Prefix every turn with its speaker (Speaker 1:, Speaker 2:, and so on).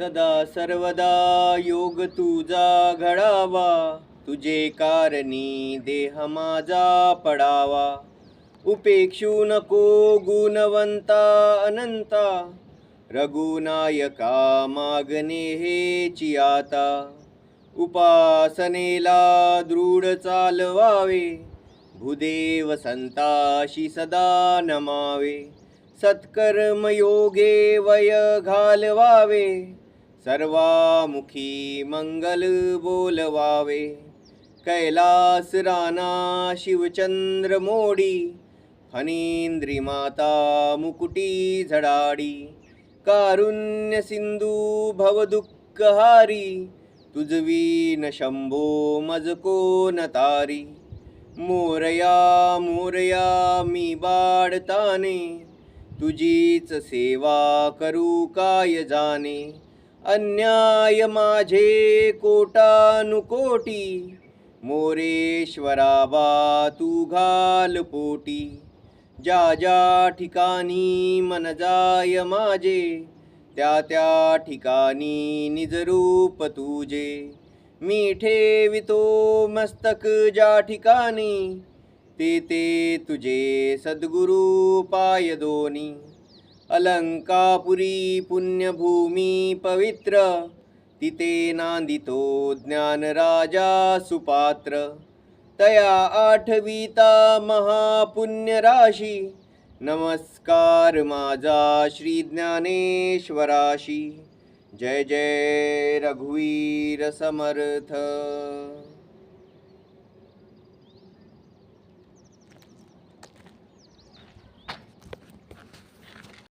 Speaker 1: सदा सर्वदा योग तुझा घडावा. तुझे कारणी देह माझा पडावा. उपेक्षू नको गुणवंता अनंता. रघुनायका मागणे हे चियाता. उपासनेला दृढ चालवावे. भूदेव संताशी सदा नमावे. सत्कर्म योगे वय घालवावे. सर्वामुखी मंगल बोलवावे. कैलास राणा शिवचंद्र मोडी फणींद्री माता मुकुटी झडाडी कारुण्य सिंधू भवदुःखहारी तुझवी न शंभो मजको न तारी मोरया मोरया मी बाडताने तुझीच सेवा करू काय जाणे. अन्याय माझे कोटानुकोटी. मोरेश्वराबा तू घाल पोटी. ज्या ज्या ठिकाणी मन जाय माझे त्या त्या ठिकाणी निजरूप तुझे. मी ठेवितो मस्तक ज्या ठिकाणी ते ते तुझे सद्गुरू पाय दोनी. अलंकापुरी पुण्यभूमी पवित्र तिथे नांदितो ज्ञानराजा सुपात्र. तया आठविता महापुण्यराशी नमस्कार माझा श्री ज्ञानेश्वराशी. जय जय रघुवीर समर्थ.